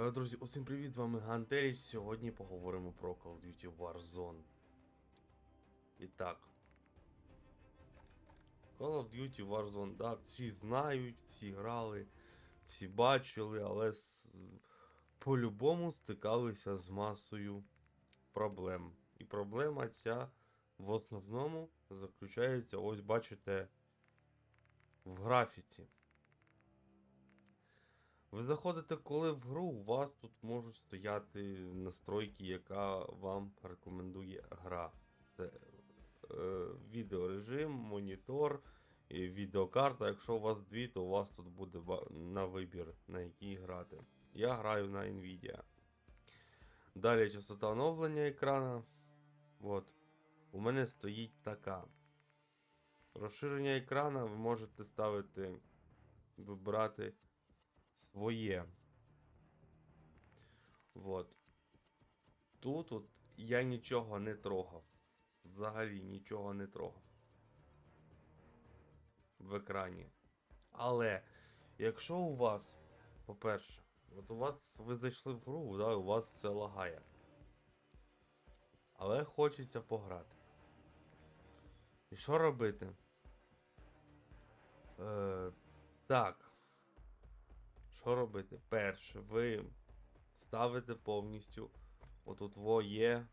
Е, Друзі, усім привіт, з вами Гантеліч. Сьогодні поговоримо про Call of Duty Warzone. І так. Call of Duty Warzone, так, всі знають, всі грали, всі бачили, але по-любому стикалися з масою проблем. І проблема ця в основному заключається, ось бачите, в графіці. Ви заходите коли в гру, у вас тут можуть стояти настройки, яка вам рекомендує гра. Це е, відеорежим, монітор, і відеокарта. Якщо у вас дві, то у вас тут буде на вибір, на якій грати. Я граю на Nvidia. Далі частота оновлення екрана. От. У мене стоїть така. Розширення екрана ви можете ставити, вибирати своє. Вот. Тут от я нічого не трогав. Взагалі нічого не трогав. В екрані. Але, якщо у вас, по-перше, от у вас ви зайшли в гру, да, у вас це лагає. Але хочеться пограти. І що робити? Е, так. Що робити? Перше, ви ставите повністю. Отут є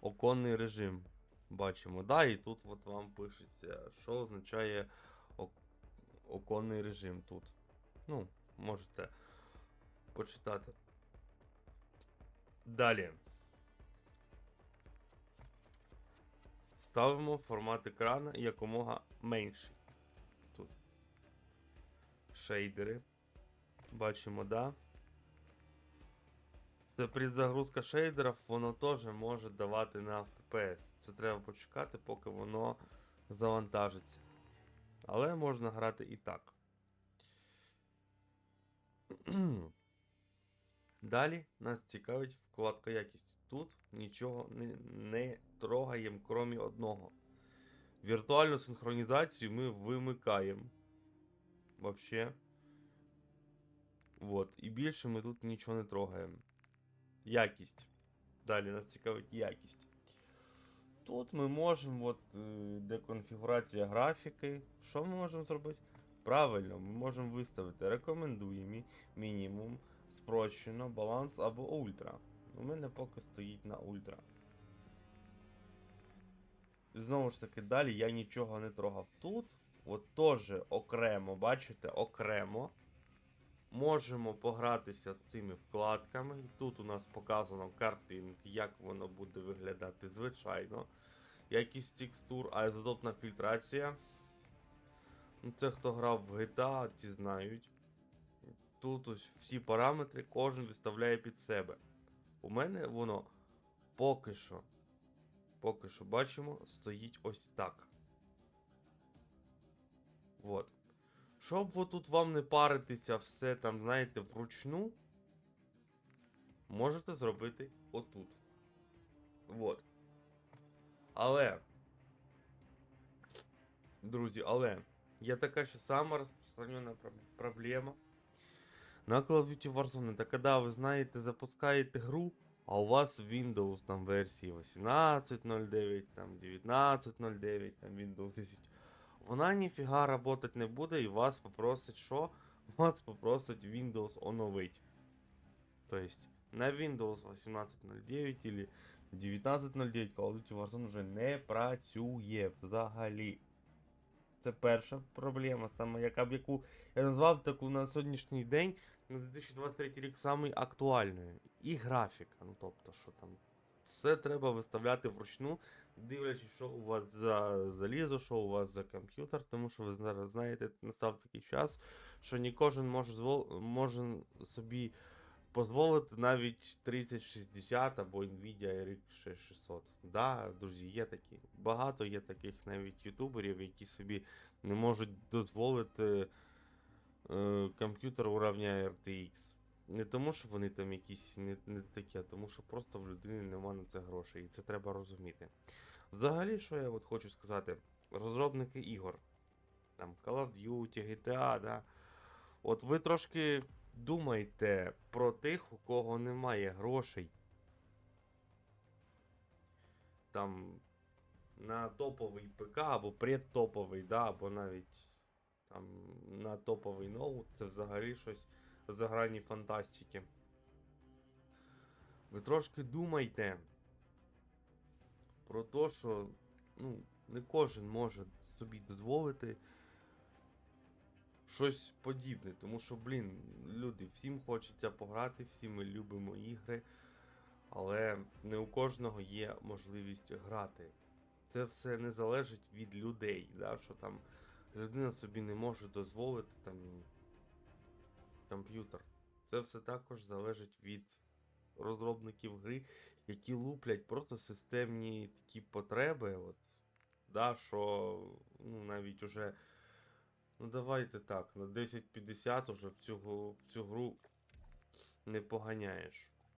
оконний режим. Бачимо, да, і тут от вам пишеться, що означає оконний режим тут. Ну, можете почитати. Далі. Ставимо формат екрана якомога менший. Шейдери. Бачимо, да? Це предзагрузка шейдерів, воно теж може давати на FPS. Це треба почекати, поки воно завантажиться. Але можна грати і так. Далі нас цікавить вкладка якість. Тут нічого не, не трогаємо, крім одного. Віртуальну синхронізацію ми вимикаємо. Вообще. Вот. І більше ми тут нічого не трогаємо. Якість. Далі нас цікавить якість. Тут ми можемо, от, е, де конфігурація графіки. Що ми можемо зробити? Правильно, ми можемо виставити рекомендуємі мінімум, спрощено, баланс або ультра. У мене поки стоїть на ультра. Знову ж таки, далі я нічого не трогав. Тут, от теж окремо, бачите, окремо. Можемо погратися цими вкладками. Тут у нас показано картинки, як воно буде виглядати звичайно. Якість текстур, а ізотопна фільтрація. Ну, Це хто грав в GTA, ті знають. Тут ось всі параметри кожен виставляє під себе. У мене воно поки що, поки що бачимо, стоїть ось так. Вот. Щоб от тут вам не паритися все там, знаєте, вручну, можете зробити отут. Вот. Але. Друзі, але є така ще сама розпространена проблема. На Call of Duty Warzone, та коли ви знаєте, запускаєте гру, а у вас Windows там версії 18.09, там 19.09, там Windows 10 вона ніфіга работать не буде і вас попросить що? Вас попросить Windows оновить. Тобто на Windows 18.09 или 19.09 Call of Duty Warzone вже не працює взагалі. Це перша проблема, саме яка б яку я назвав таку на сьогоднішній день на 2023 рік самий актуальною. І графіка. Ну тобто, що там. Все треба виставляти вручну, дивлячись, що у вас за залізо, що у вас за комп'ютер, тому що ви зараз знаєте, настав такий час, що не кожен може, звол... може собі дозволити навіть 3060 або Nvidia RX 600. Да, друзі, є такі. Багато є таких навіть ютуберів, які собі не можуть дозволити е, комп'ютер уровня RTX. Не тому, що вони там якісь не, не такі, а тому, що просто в людини нема на це грошей. І це треба розуміти. Взагалі, що я от хочу сказати, розробники ігор, там Call of Duty, GTA, да. От ви трошки думайте про тих, у кого немає грошей. Там на топовий ПК або предтоповий, да, або навіть там на топовий ноут. Це взагалі щось за грані фантастики. Ви трошки думайте про те, що ну, не кожен може собі дозволити щось подібне. Тому що, блін, люди, всім хочеться пограти, всі ми любимо ігри, але не у кожного є можливість грати. Це все не залежить від людей, да, що там людина собі не може дозволити там комп'ютер. Це все також залежить від розробників гри, які луплять просто системні такі потреби. От, да, що ну, навіть уже. Ну давайте так, на 1050 уже в цю, в цю гру не поганяєш.